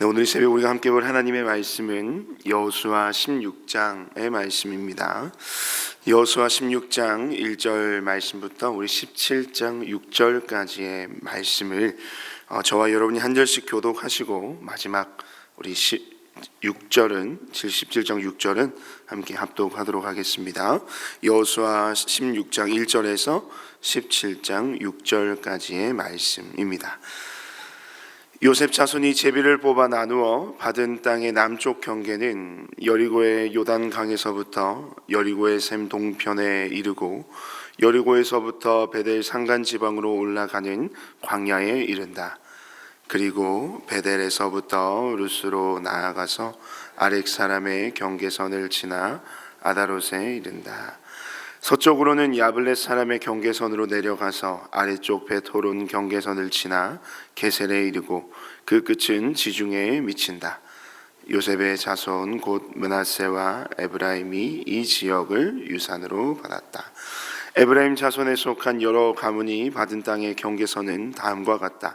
네, 오늘 새벽 우리가 함께 볼 하나님의 말씀은 여호수아 16장의 말씀입니다. 여호수아 16장 1절 말씀부터 우리 17장 6절까지의 말씀을 어, 저와 여러분이 한 절씩 교독하시고 마지막 우리 6절은 17장 6절은 함께 합독하도록 하겠습니다. 여호수아 16장 1절에서 17장 6절까지의 말씀입니다. 요셉 자손이 제비를 뽑아 나누어 받은 땅의 남쪽 경계는 여리고의 요단 강에서부터 여리고의 샘 동편에 이르고 여리고에서부터 베델 산간 지방으로 올라가는 광야에 이른다. 그리고 베델에서부터 루스로 나아가서 아렉 사람의 경계선을 지나 아다롯에 이른다. 서쪽으로는 야블렛 사람의 경계선으로 내려가서 아래쪽 베토론 경계선을 지나 게셀에 이르고 그 끝은 지중해에 미친다. 요셉의 자손 곧 문하세와 에브라임이 이 지역을 유산으로 받았다. 에브라임 자손에 속한 여러 가문이 받은 땅의 경계선은 다음과 같다.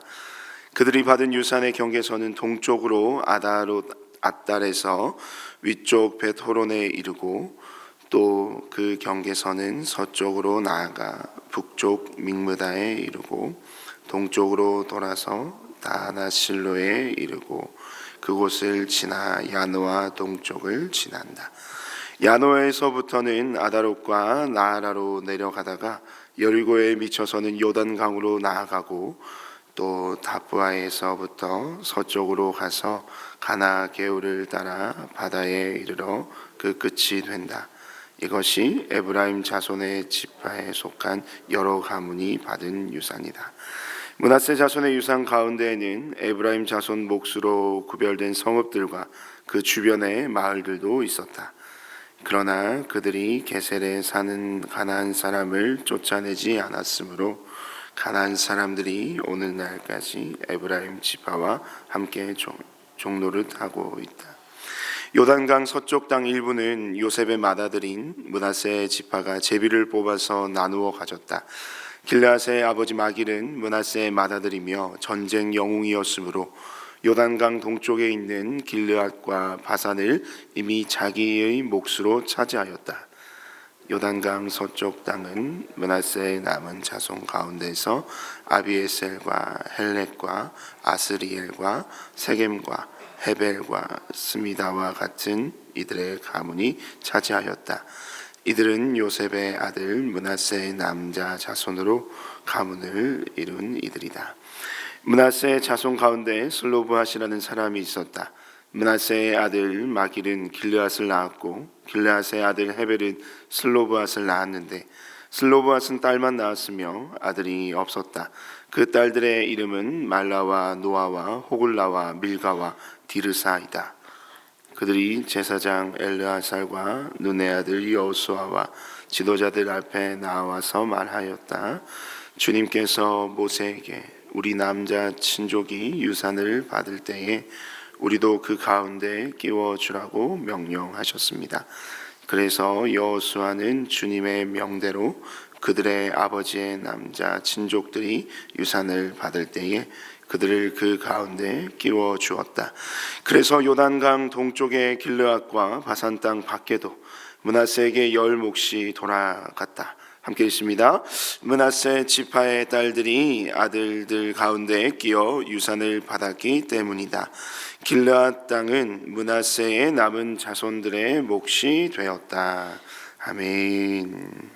그들이 받은 유산의 경계선은 동쪽으로 아다롯 아달에서 위쪽 베토론에 이르고 또 그 경계선은 서쪽으로 나아가 북쪽 믹무다에 이르고 동쪽으로 돌아서 다나실로에 이르고 그곳을 지나 야노아 동쪽을 지난다. 야노에서부터는 아다롯과 나아라로 내려가다가 여리고에 미쳐서는 요단 강으로 나아가고 또 다부아에서부터 서쪽으로 가서 가나 게울을 따라 바다에 이르러 그 끝이 된다. 이것이 에브라임 자손의 지파에 속한 여러 가문이 받은 유산이다. 문하세 자손의 유산 가운데에는 에브라임 자손 몫으로 구별된 성읍들과 그 주변의 마을들도 있었다. 그러나 그들이 게셀에 사는 가나안 사람을 쫓아내지 않았으므로 가나안 사람들이 오늘날까지 에브라임 지파와 함께 종로를 하고 있다. 요단강 서쪽 땅 일부는 요셉의 맏아들인 문하세 지파가 제비를 뽑아서 나누어 가졌다. 길라스의 아버지 마길은 문하세의 맏아들이며 전쟁 영웅이었으므로 요단강 동쪽에 있는 길르앗과 바산을 이미 자기의 몫으로 차지하였다. 요단강 서쪽 땅은 문하세의 남은 자손 가운데서 아비에셀과 헬렉과 아스리엘과 세겜과 헤벨과 스미다와 같은 이들의 가문이 차지하였다. 이들은 요셉의 아들 문하세의 남자 자손으로 가문을 이룬 이들이다. 문하세의 자손 가운데 슬로브핫이라는 사람이 있었다. 문하세의 아들 마길은 길르앗을 낳았고 길르앗의 아들 헤벨은 슬로브핫을 낳았는데 슬로브핫은 딸만 낳았으며 아들이 없었다. 그 딸들의 이름은 말라와 노아와 호글라와 밀가와 디르사이다. 그들이 제사장 엘르아살과 눈의 아들 여호수아와 지도자들 앞에 나와서 말하였다. 주님께서 모세에게 우리 남자 친족이 유산을 받을 때에 우리도 그 가운데 끼워 주라고 명령하셨습니다. 그래서 여호수아는 주님의 명대로 그들의 아버지의 남자 친족들이 유산을 받을 때에 그들을 그 가운데 끼워 주었다. 그래서 요단강 동쪽의 길르앗과 바산 땅 밖에도 문하세에게 열 몫이 돌아갔다. 함께 있습니다. 문하세 지파의 딸들이 아들들 가운데 끼어 유산을 받았기 때문이다. 길르앗 땅은 문하세의 남은 자손들의 몫이 되었다. 아멘.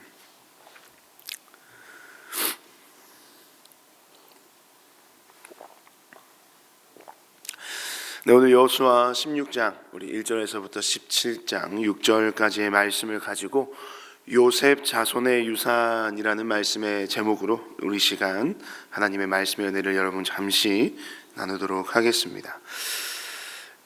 네, 오늘 여수와 16장 우리 1절에서부터 17장 6절까지의 말씀을 가지고 요셉 자손의 유산이라는 말씀의 제목으로 우리 시간 하나님의 말씀의 은혜를 여러분 잠시 나누도록 하겠습니다.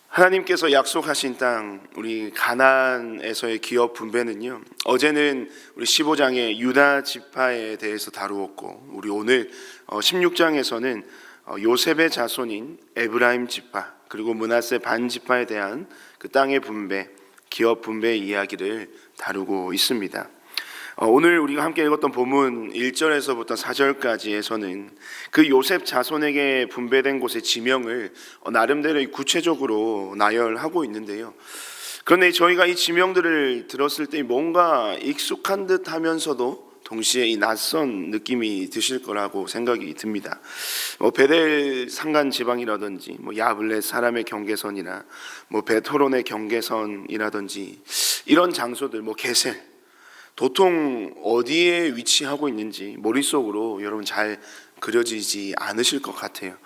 하나님께서 약속하신 땅 우리 가나안에서의 기업 분배는요. 어제는 우리 15장의 유다 지파에 대해서 다루었고 우리 오늘 16장에서는 어, 요셉의 자손인 에브라임 지파 그리고 문하세 반 지파에 대한 그 땅의 분배, 기업 분배 이야기를 다루고 있습니다. 어, 오늘 우리가 함께 읽었던 본문 1절에서부터 4절까지에서는 그 요셉 자손에게 분배된 곳의 지명을 어, 나름대로 구체적으로 나열하고 있는데요. 그런데 저희가 이 지명들을 들었을 때 뭔가 익숙한 듯 하면서도 동시에 이 낯선 느낌이 드실 거라고 생각이 듭니다. 뭐 베델 산간 지방이라든지 뭐 야블렛 사람의 경계선이나 뭐 베토론의 경계선이라든지 이런 장소들 뭐 게셀 도통 어디에 위치하고 있는지 머릿속으로 여러분 잘 그려지지 않으실 것 같아요.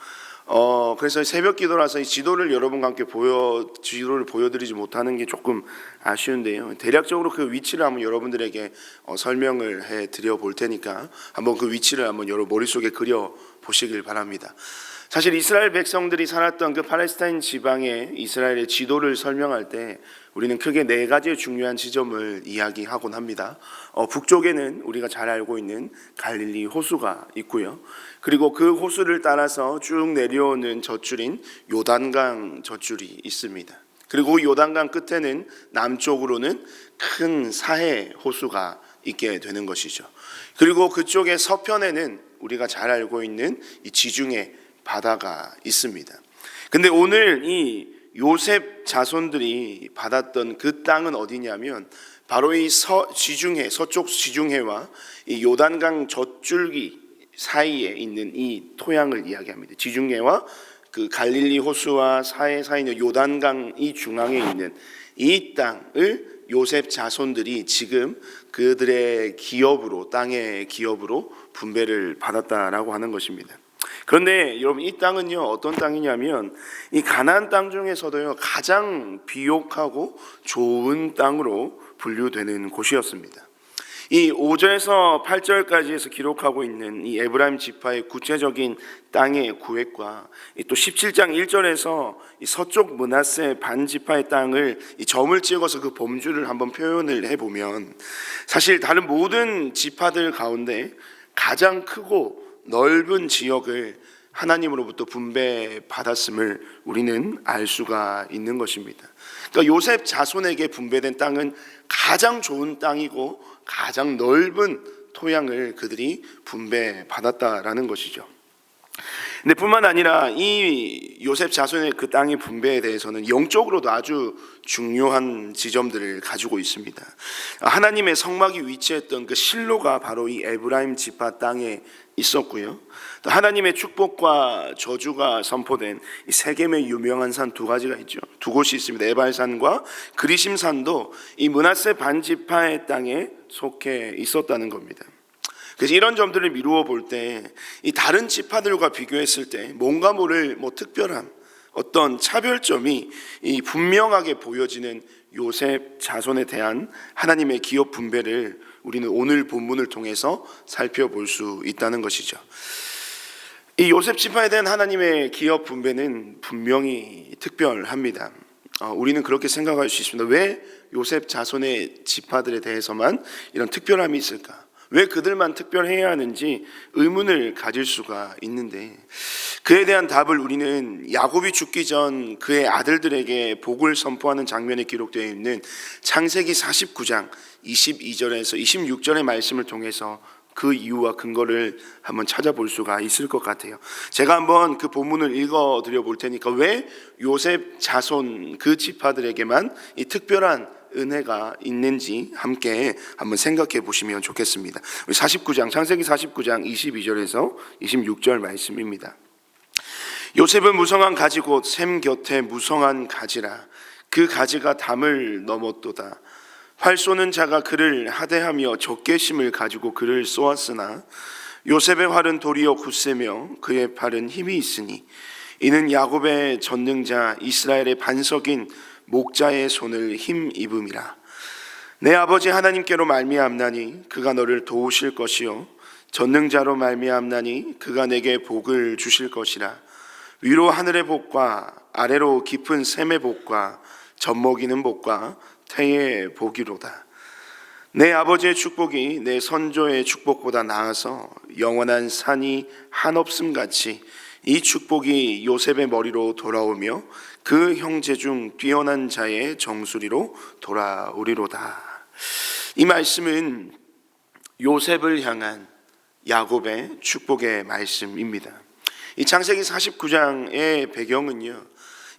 어 그래서 새벽 기도라서 이 지도를 여러분과 함께 보여 지도를 보여드리지 못하는 게 조금 아쉬운데요. 대략적으로 그 위치를 한번 여러분들에게 어, 설명을 해 드려 볼 테니까 한번 그 위치를 한번 여러분 머릿속에 그려 보시길 바랍니다. 사실 이스라엘 백성들이 살았던 그 팔레스타인 지방의 이스라엘의 지도를 설명할 때 우리는 크게 네 가지의 중요한 지점을 이야기하곤 합니다. 어, 북쪽에는 우리가 잘 알고 있는 갈릴리 호수가 있고요. 그리고 그 호수를 따라서 쭉 내려오는 젖줄인 요단강 젖줄이 있습니다. 그리고 요단강 끝에는 남쪽으로는 큰 사해 호수가 있게 되는 것이죠. 그리고 그쪽의 서편에는 우리가 잘 알고 있는 이 지중해 바다가 있습니다. 근데 오늘 이 요셉 자손들이 받았던 그 땅은 어디냐면 바로 이 서, 지중해 서쪽 지중해와 이 요단강 젖줄기 사이에 있는 이 토양을 이야기합니다. 지중해와 그 갈릴리 호수와 사해 사이에 있는 요단강 이 중앙에 있는 이 땅을 요셉 자손들이 지금 그들의 기업으로 땅의 기업으로 분배를 받았다라고 하는 것입니다. 그런데 여러분 이 땅은요 어떤 땅이냐면 이 가나안 땅 중에서도요 가장 비옥하고 좋은 땅으로 분류되는 곳이었습니다. 이 5절에서 8절까지에서 기록하고 있는 이 에브라임 지파의 구체적인 땅의 구획과 또 17장 1절에서 이 서쪽 문하세 반 지파의 땅을 이 점을 찍어서 그 범주를 한번 표현을 해 보면 사실 다른 모든 지파들 가운데 가장 크고 넓은 지역을 하나님으로부터 분배받았음을 우리는 알 수가 있는 것입니다. 그러니까 요셉 자손에게 분배된 땅은 가장 좋은 땅이고 가장 넓은 토양을 그들이 분배받았다라는 것이죠. 근데 뿐만 아니라 이 요셉 자손의 그 땅의 분배에 대해서는 영적으로도 아주 중요한 지점들을 가지고 있습니다. 하나님의 성막이 위치했던 그 실로가 바로 이 에브라임 지파 땅에 있었고요. 또 하나님의 축복과 저주가 선포된 이 세겜의 유명한 산 두 가지가 있죠. 두 곳이 있습니다. 에발산과 그리심산도 이 문하세 반지파의 땅에 속해 있었다는 겁니다. 그래서 이런 점들을 미루어 볼 때 이 다른 지파들과 비교했을 때 뭔가 모를 뭐 특별함 어떤 차별점이 이 분명하게 보여지는 요셉 자손에 대한 하나님의 기업 분배를 우리는 오늘 본문을 통해서 살펴볼 수 있다는 것이죠. 이 요셉 지파에 대한 하나님의 기업 분배는 분명히 특별합니다. 어, 우리는 그렇게 생각할 수 있습니다. 왜 요셉 자손의 지파들에 대해서만 이런 특별함이 있을까? 왜 그들만 특별해야 하는지 의문을 가질 수가 있는데 그에 대한 답을 우리는 야곱이 죽기 전 그의 아들들에게 복을 선포하는 장면에 기록되어 있는 창세기 49장 22절에서 26절의 말씀을 통해서 그 이유와 근거를 한번 찾아볼 수가 있을 것 같아요. 제가 한번 그 본문을 읽어 드려 볼 테니까 왜 요셉 자손 그 지파들에게만 이 특별한 은혜가 있는지 함께 한번 생각해 보시면 좋겠습니다. 49장 창세기 49장 22절에서 26절 말씀입니다. 요셉은 무성한 가지 곧 샘 곁에 무성한 가지라 그 가지가 담을 넘었도다. 활 쏘는 자가 그를 하대하며 적개심을 가지고 그를 쏘았으나 요셉의 활은 도리어 굳세며 그의 팔은 힘이 있으니 이는 야곱의 전능자 이스라엘의 반석인 목자의 손을 힘 입음이라. 내 아버지 하나님께로 말미암나니 그가 너를 도우실 것이요. 전능자로 말미암나니 그가 내게 복을 주실 것이라. 위로 하늘의 복과 아래로 깊은 샘의 복과 젖먹이는 복과 태의 복이로다. 내 아버지의 축복이 내 선조의 축복보다 나아서 영원한 산이 한없음 같이 이 축복이 요셉의 머리로 돌아오며 그 형제 중 뛰어난 자의 정수리로 돌아오리로다. 이 말씀은 요셉을 향한 야곱의 축복의 말씀입니다. 이 창세기 49장의 배경은요.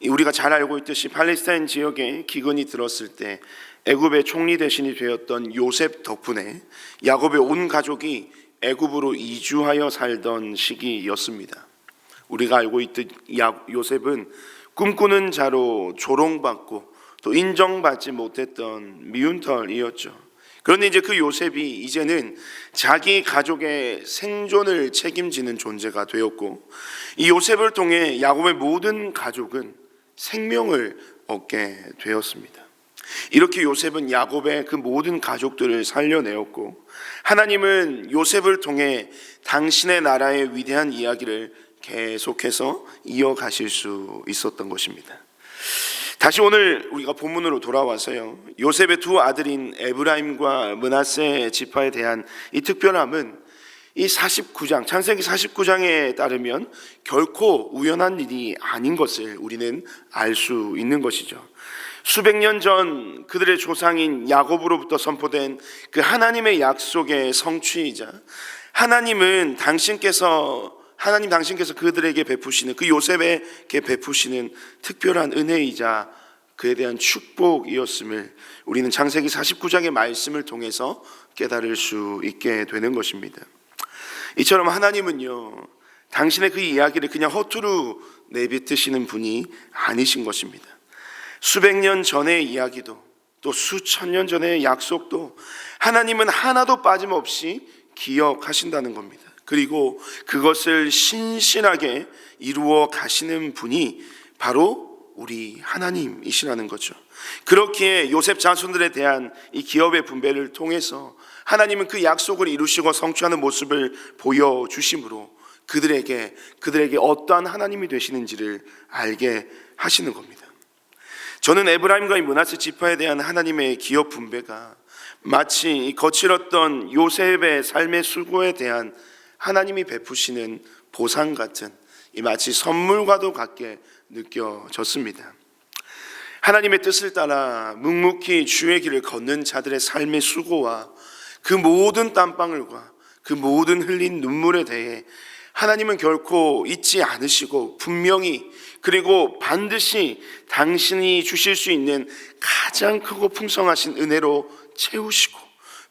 이 우리가 잘 알고 있듯이 팔레스타인 지역에 기근이 들었을 때 애굽의 총리 대신이 되었던 요셉 덕분에 야곱의 온 가족이 애굽으로 이주하여 살던 시기였습니다. 우리가 알고 있듯 야- 요셉은 꿈꾸는 자로 조롱받고 또 인정받지 못했던 미운털이었죠. 그런데 이제 그 요셉이 이제는 자기 가족의 생존을 책임지는 존재가 되었고 이 요셉을 통해 야곱의 모든 가족은 생명을 얻게 되었습니다. 이렇게 요셉은 야곱의 그 모든 가족들을 살려내었고 하나님은 요셉을 통해 당신의 나라의 위대한 이야기를 계속해서 이어가실 수 있었던 것입니다. 다시 오늘 우리가 본문으로 돌아와서요. 요셉의 두 아들인 에브라임과 문하세 지파에 대한 이 특별함은 이 49장 창세기 49장에 따르면 결코 우연한 일이 아닌 것을 우리는 알 수 있는 것이죠. 수백 년 전 그들의 조상인 야곱으로부터 선포된 그 하나님의 약속의 성취이자 하나님은 당신께서 하나님 당신께서 그들에게 베푸시는 그 요셉에게 베푸시는 특별한 은혜이자 그에 대한 축복이었음을 우리는 창세기 49장의 말씀을 통해서 깨달을 수 있게 되는 것입니다. 이처럼 하나님은요, 당신의 그 이야기를 그냥 허투루 내뱉으시는 분이 아니신 것입니다. 수백 년 전의 이야기도 또 수천 년 전의 약속도 하나님은 하나도 빠짐없이 기억하신다는 겁니다. 그리고 그것을 신실하게 이루어 가시는 분이 바로 우리 하나님이시라는 거죠. 그렇기에 요셉 자손들에 대한 이 기업의 분배를 통해서 하나님은 그 약속을 이루시고 성취하는 모습을 보여주심으로 그들에게 그들에게 어떠한 하나님이 되시는지를 알게 하시는 겁니다. 저는 에브라임과 이 문하세 지파에 대한 하나님의 기업 분배가 마치 이 거칠었던 요셉의 삶의 수고에 대한 하나님이 베푸시는 보상 같은 이 마치 선물과도 같게 느껴졌습니다. 하나님의 뜻을 따라 묵묵히 주의 길을 걷는 자들의 삶의 수고와 그 모든 땀방울과 그 모든 흘린 눈물에 대해 하나님은 결코 잊지 않으시고 분명히 그리고 반드시 당신이 주실 수 있는 가장 크고 풍성하신 은혜로 채우시고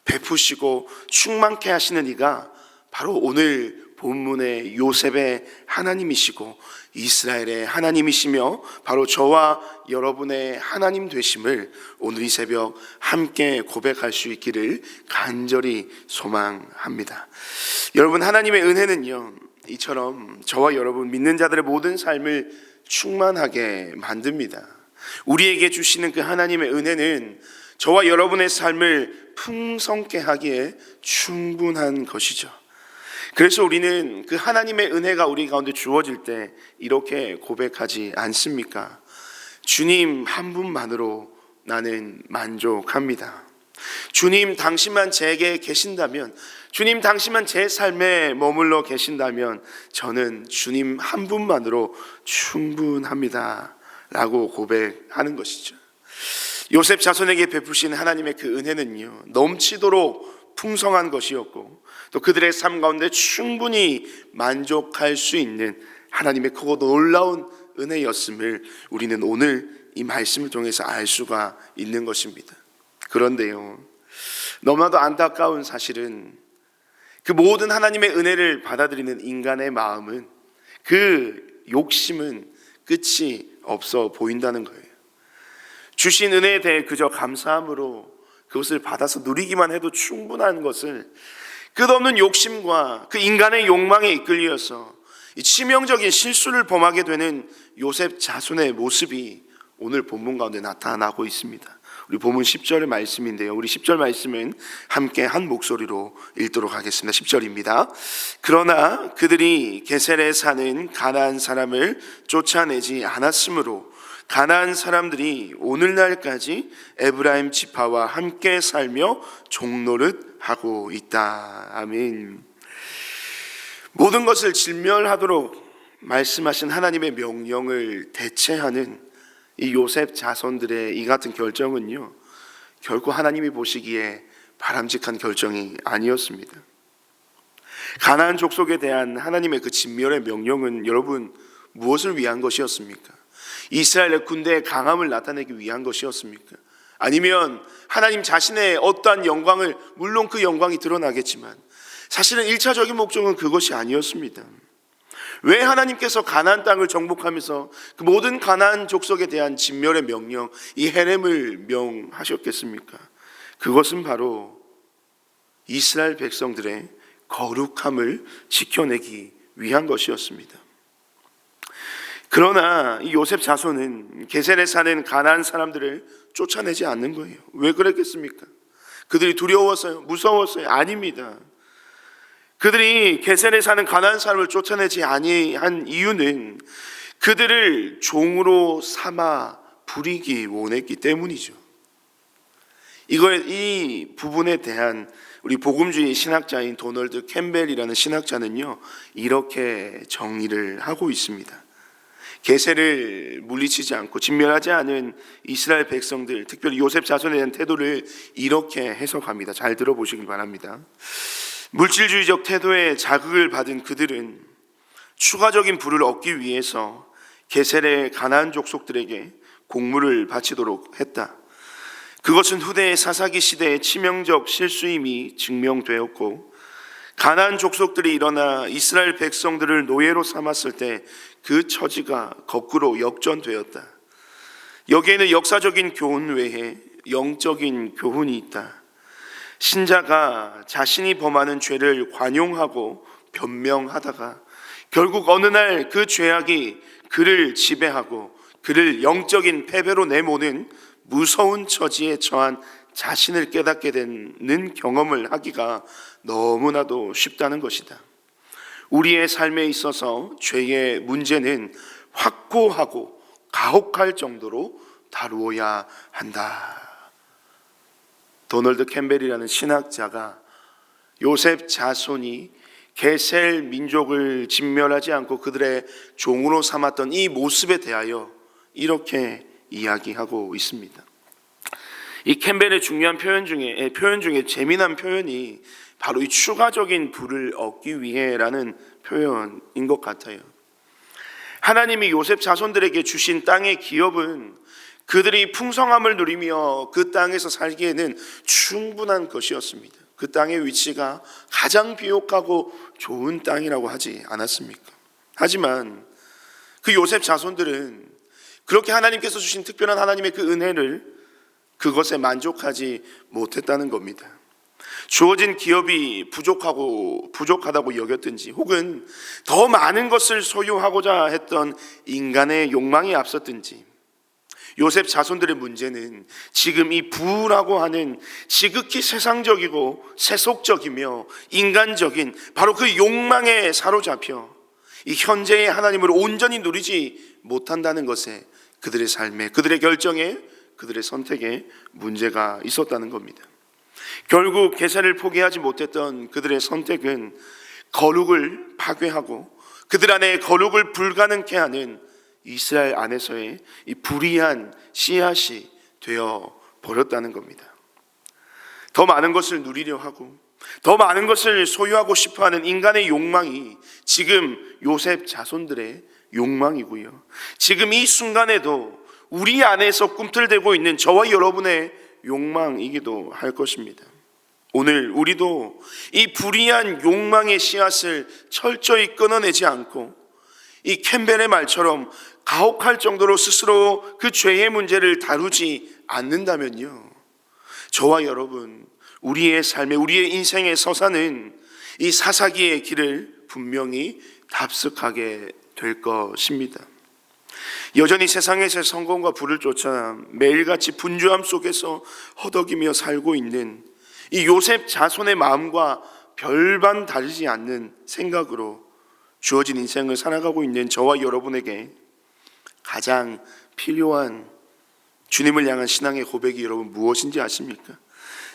베푸시고 충만케 하시는 이가 바로 오늘 본문의 요셉의 하나님이시고 이스라엘의 하나님이시며 바로 저와 여러분의 하나님 되심을 오늘 이 새벽 함께 고백할 수 있기를 간절히 소망합니다. 여러분 하나님의 은혜는요 이처럼 저와 여러분 믿는 자들의 모든 삶을 충만하게 만듭니다. 우리에게 주시는 그 하나님의 은혜는 저와 여러분의 삶을 풍성케 하기에 충분한 것이죠. 그래서 우리는 그 하나님의 은혜가 우리 가운데 주어질 때 이렇게 고백하지 않습니까? 주님 한 분만으로 나는 만족합니다. 주님 당신만 제게 계신다면, 주님 당신만 제 삶에 머물러 계신다면, 저는 주님 한 분만으로 충분합니다. 라고 고백하는 것이죠. 요셉 자손에게 베푸신 하나님의 그 은혜는요, 넘치도록 풍성한 것이었고, 또 그들의 삶 가운데 충분히 만족할 수 있는 하나님의 크고 놀라운 은혜였음을 우리는 오늘 이 말씀을 통해서 알 수가 있는 것입니다. 그런데요, 너무나도 안타까운 사실은 그 모든 하나님의 은혜를 받아들이는 인간의 마음은 그 욕심은 끝이 없어 보인다는 거예요. 주신 은혜에 대해 그저 감사함으로 그것을 받아서 누리기만 해도 충분한 것을 끝없는 욕심과 그 인간의 욕망에 이끌려서 이 치명적인 실수를 범하게 되는 요셉 자손의 모습이 오늘 본문 가운데 나타나고 있습니다. 우리 본문 10절의 말씀인데요. 우리 10절 말씀은 함께 한 목소리로 읽도록 하겠습니다. 10절입니다. 그러나 그들이 게셀에 사는 가나안 사람을 쫓아내지 않았으므로 가나안 사람들이 오늘날까지 에브라임 지파와 함께 살며 종노릇 하고 있다. 아멘. 모든 것을 진멸하도록 말씀하신 하나님의 명령을 대체하는 이 요셉 자손들의 이 같은 결정은요. 결코 하나님이 보시기에 바람직한 결정이 아니었습니다. 가나안 족속에 대한 하나님의 그 진멸의 명령은 여러분 무엇을 위한 것이었습니까? 이스라엘의 군대의 강함을 나타내기 위한 것이었습니까? 아니면 하나님 자신의 어떠한 영광을 물론 그 영광이 드러나겠지만 사실은 일차적인 목적은 그것이 아니었습니다. 왜 하나님께서 가나안 땅을 정복하면서 그 모든 가나안 족속에 대한 진멸의 명령, 이 헤렘을 명하셨겠습니까? 그것은 바로 이스라엘 백성들의 거룩함을 지켜내기 위한 것이었습니다. 그러나 이 요셉 자손은 게셀에 사는 가나안 사람들을 쫓아내지 않는 거예요. 왜 그랬겠습니까? 그들이 두려웠어요. 무서웠어요. 아닙니다. 그들이 게셀에 사는 가나안 사람을 쫓아내지 아니한 이유는 그들을 종으로 삼아 부리기 원했기 때문이죠. 이거 이 부분에 대한 우리 복음주의 신학자인 도널드 캠벨이라는 신학자는요 이렇게 정의를 하고 있습니다. 게세를 물리치지 않고 진멸하지 않은 이스라엘 백성들, 특별히 요셉 자손에 대한 태도를 이렇게 해석합니다. 잘 들어보시길 바랍니다. 물질주의적 태도에 자극을 받은 그들은 추가적인 부를 얻기 위해서 게셀의 가나안 족속들에게 공물을 바치도록 했다. 그것은 후대의 사사기 시대의 치명적 실수임이 증명되었고 가나안 족속들이 일어나 이스라엘 백성들을 노예로 삼았을 때 그 처지가 거꾸로 역전되었다. 여기에는 역사적인 교훈 외에 영적인 교훈이 있다. 신자가 자신이 범하는 죄를 관용하고 변명하다가 결국 어느 날 그 죄악이 그를 지배하고 그를 영적인 패배로 내모는 무서운 처지에 처한 자신을 깨닫게 되는 경험을 하기가 너무나도 쉽다는 것이다. 우리의 삶에 있어서 죄의 문제는 확고하고 가혹할 정도로 다루어야 한다. 도널드 캠벨이라는 신학자가 요셉 자손이 게셀 민족을 진멸하지 않고 그들의 종으로 삼았던 이 모습에 대하여 이렇게 이야기하고 있습니다. 이 캠벨의 중요한 표현 중에 표현 중에 재미난 표현이 바로 이 추가적인 부를 얻기 위해라는 표현인 것 같아요. 하나님이 요셉 자손들에게 주신 땅의 기업은 그들이 풍성함을 누리며 그 땅에서 살기에는 충분한 것이었습니다. 그 땅의 위치가 가장 비옥하고 좋은 땅이라고 하지 않았습니까? 하지만 그 요셉 자손들은 그렇게 하나님께서 주신 특별한 하나님의 그 은혜를 그것에 만족하지 못했다는 겁니다. 주어진 기업이 부족하고 부족하다고 여겼든지 혹은 더 많은 것을 소유하고자 했던 인간의 욕망이 앞섰든지 요셉 자손들의 문제는 지금 이 부라고 하는 지극히 세상적이고 세속적이며 인간적인 바로 그 욕망에 사로잡혀 이 현재의 하나님을 온전히 누리지 못한다는 것에 그들의 삶에 그들의 결정에 그들의 선택에 문제가 있었다는 겁니다. 결국 계산을 포기하지 못했던 그들의 선택은 거룩을 파괴하고 그들 안에 거룩을 불가능케 하는 이스라엘 안에서의 이 불의한 씨앗이 되어 버렸다는 겁니다. 더 많은 것을 누리려 하고 더 많은 것을 소유하고 싶어 하는 인간의 욕망이 지금 요셉 자손들의 욕망이고요. 지금 이 순간에도 우리 안에서 꿈틀대고 있는 저와 여러분의 욕망이기도 할 것입니다. 오늘 우리도 이 불의한 욕망의 씨앗을 철저히 끊어내지 않고 이 캠벨의 말처럼 가혹할 정도로 스스로 그 죄의 문제를 다루지 않는다면요. 저와 여러분, 우리의 삶에, 우리의 인생의 서사는 이 사사기의 길을 분명히 답습하게 될 것입니다. 여전히 세상에서 성공과 부를 쫓아 매일같이 분주함 속에서 허덕이며 살고 있는 이 요셉 자손의 마음과 별반 다르지 않는 생각으로 주어진 인생을 살아가고 있는 저와 여러분에게 가장 필요한 주님을 향한 신앙의 고백이 여러분 무엇인지 아십니까?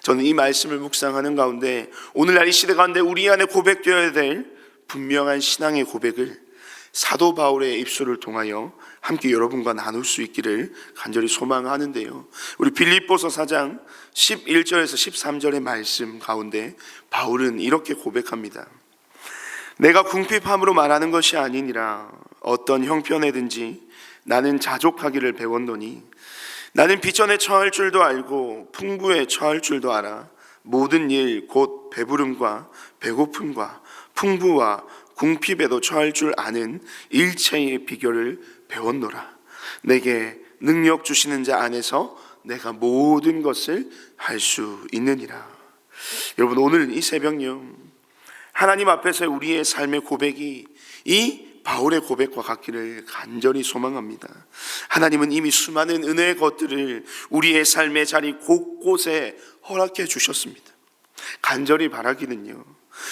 저는 이 말씀을 묵상하는 가운데 오늘날 이 시대 가운데 우리 안에 고백되어야 될 분명한 신앙의 고백을 사도 바울의 입술을 통하여 함께 여러분과 나눌 수 있기를 간절히 소망하는데요. 우리 빌립보서 4장 11절에서 13절의 말씀 가운데 바울은 이렇게 고백합니다. 내가 궁핍함으로 말하는 것이 아니니라 어떤 형편에든지 나는 자족하기를 배웠노니 나는 비전에 처할 줄도 알고 풍부에 처할 줄도 알아 모든 일 곧 배부름과 배고픔과 풍부와 궁핍에도 처할 줄 아는 일체의 비결을 배웠노라 내게 능력 주시는 자 안에서 내가 모든 것을 할 수 있느니라 여러분 오늘 이 새벽요 하나님 앞에서 우리의 삶의 고백이 이 바울의 고백과 같기를 간절히 소망합니다. 하나님은 이미 수많은 은혜의 것들을 우리의 삶의 자리 곳곳에 허락해 주셨습니다. 간절히 바라기는요.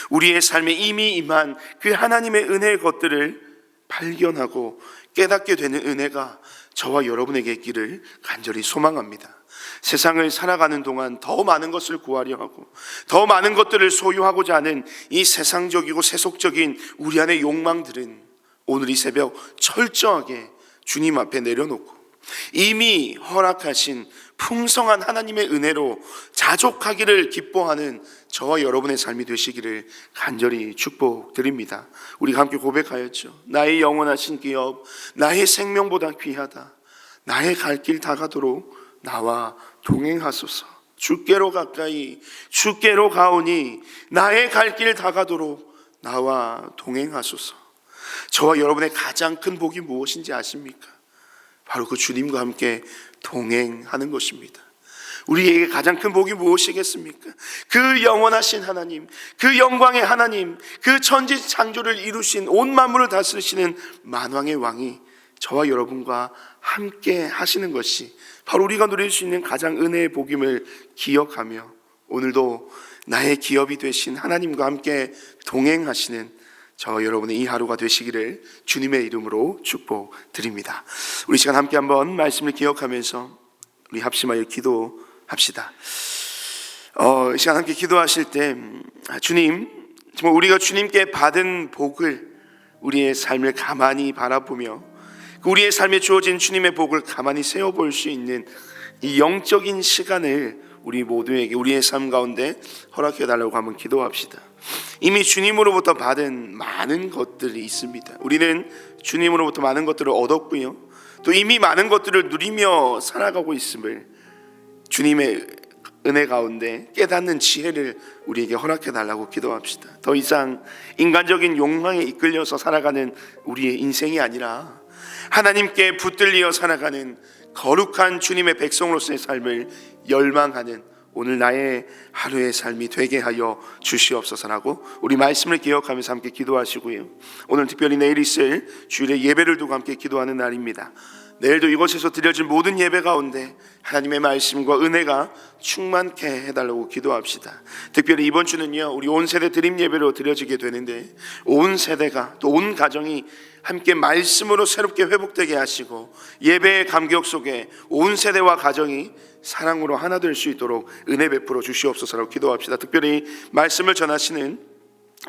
우리의 삶에 이미 임한 그 하나님의 은혜의 것들을 발견하고 깨닫게 되는 은혜가 저와 여러분에게 있기를 간절히 소망합니다. 세상을 살아가는 동안 더 많은 것을 구하려 하고 더 많은 것들을 소유하고자 하는 이 세상적이고 세속적인 우리 안의 욕망들은 오늘 이 새벽 철저하게 주님 앞에 내려놓고 이미 허락하신 풍성한 하나님의 은혜로 자족하기를 기뻐하는 저와 여러분의 삶이 되시기를 간절히 축복드립니다. 우리가 함께 고백하였죠. 나의 영원하신 기업, 나의 생명보다 귀하다. 나의 갈 길 다가도록 나와 동행하소서. 주께로 가까이 주께로 가오니 나의 갈 길 다가도록 나와 동행하소서. 저와 여러분의 가장 큰 복이 무엇인지 아십니까? 바로 그 주님과 함께 동행하는 것입니다. 우리에게 가장 큰 복이 무엇이겠습니까? 그 영원하신 하나님, 그 영광의 하나님, 그 천지 창조를 이루신 온 만물을 다스리시는 만왕의 왕이 저와 여러분과 함께 하시는 것이 바로 우리가 누릴 수 있는 가장 은혜의 복임을 기억하며 오늘도 나의 기업이 되신 하나님과 함께 동행하시는 저와 여러분의 이 하루가 되시기를 주님의 이름으로 축복드립니다. 우리 시간 함께 한번 말씀을 기억하면서 우리 합심하여 기도 합시다. 어, 이 시간 함께 기도하실 때 아, 주님 정말 우리가 주님께 받은 복을 우리의 삶을 가만히 바라보며 그 우리의 삶에 주어진 주님의 복을 가만히 세어볼 수 있는 이 영적인 시간을 우리 모두에게 우리의 삶 가운데 허락해 달라고 한번 기도합시다. 이미 주님으로부터 받은 많은 것들이 있습니다. 우리는 주님으로부터 많은 것들을 얻었고요. 또 이미 많은 것들을 누리며 살아가고 있음을 주님의 은혜 가운데 깨닫는 지혜를 우리에게 허락해 달라고 기도합시다. 더 이상 인간적인 욕망에 이끌려서 살아가는 우리의 인생이 아니라 하나님께 붙들리어 살아가는 거룩한 주님의 백성으로서의 삶을 열망하는 오늘 나의 하루의 삶이 되게 하여 주시옵소서라고 우리 말씀을 기억하면서 함께 기도하시고요. 오늘 특별히 내일 있을 주일의 예배를 두고 함께 기도하는 날입니다. 내일도 이곳에서 드려진 모든 예배 가운데 하나님의 말씀과 은혜가 충만케 해달라고 기도합시다. 특별히 이번 주는요, 우리 온 세대 드림 예배로 드려지게 되는데 온 세대가 또 온 가정이 함께 말씀으로 새롭게 회복되게 하시고 예배의 감격 속에 온 세대와 가정이 사랑으로 하나 될 수 있도록 은혜 베풀어 주시옵소서라고 기도합시다. 특별히 말씀을 전하시는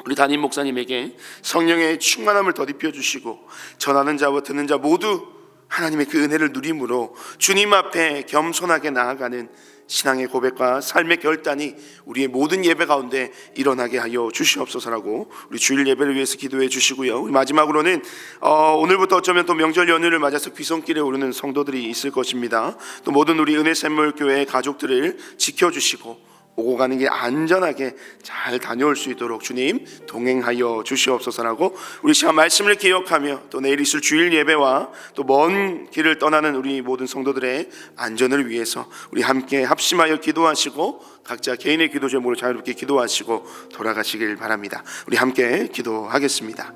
우리 담임 목사님에게 성령의 충만함을 더입혀 주시고 전하는 자와 듣는 자 모두 하나님의 그 은혜를 누림으로 주님 앞에 겸손하게 나아가는 신앙의 고백과 삶의 결단이 우리의 모든 예배 가운데 일어나게 하여 주시옵소서라고 우리 주일 예배를 위해서 기도해 주시고요. 마지막으로는 어, 오늘부터 어쩌면 또 명절 연휴를 맞아서 귀성길에 오르는 성도들이 있을 것입니다. 또 모든 우리 은혜 샘물 교회 가족들을 지켜 주시고 오고 가는 게 안전하게 잘 다녀올 수 있도록 주님 동행하여 주시옵소서라고 우리 시간 말씀을 기억하며 또 내일 있을 주일 예배와 또 먼 길을 떠나는 우리 모든 성도들의 안전을 위해서 우리 함께 합심하여 기도하시고 각자 개인의 기도 제목으로 자유롭게 기도하시고 돌아가시길 바랍니다. 우리 함께 기도하겠습니다.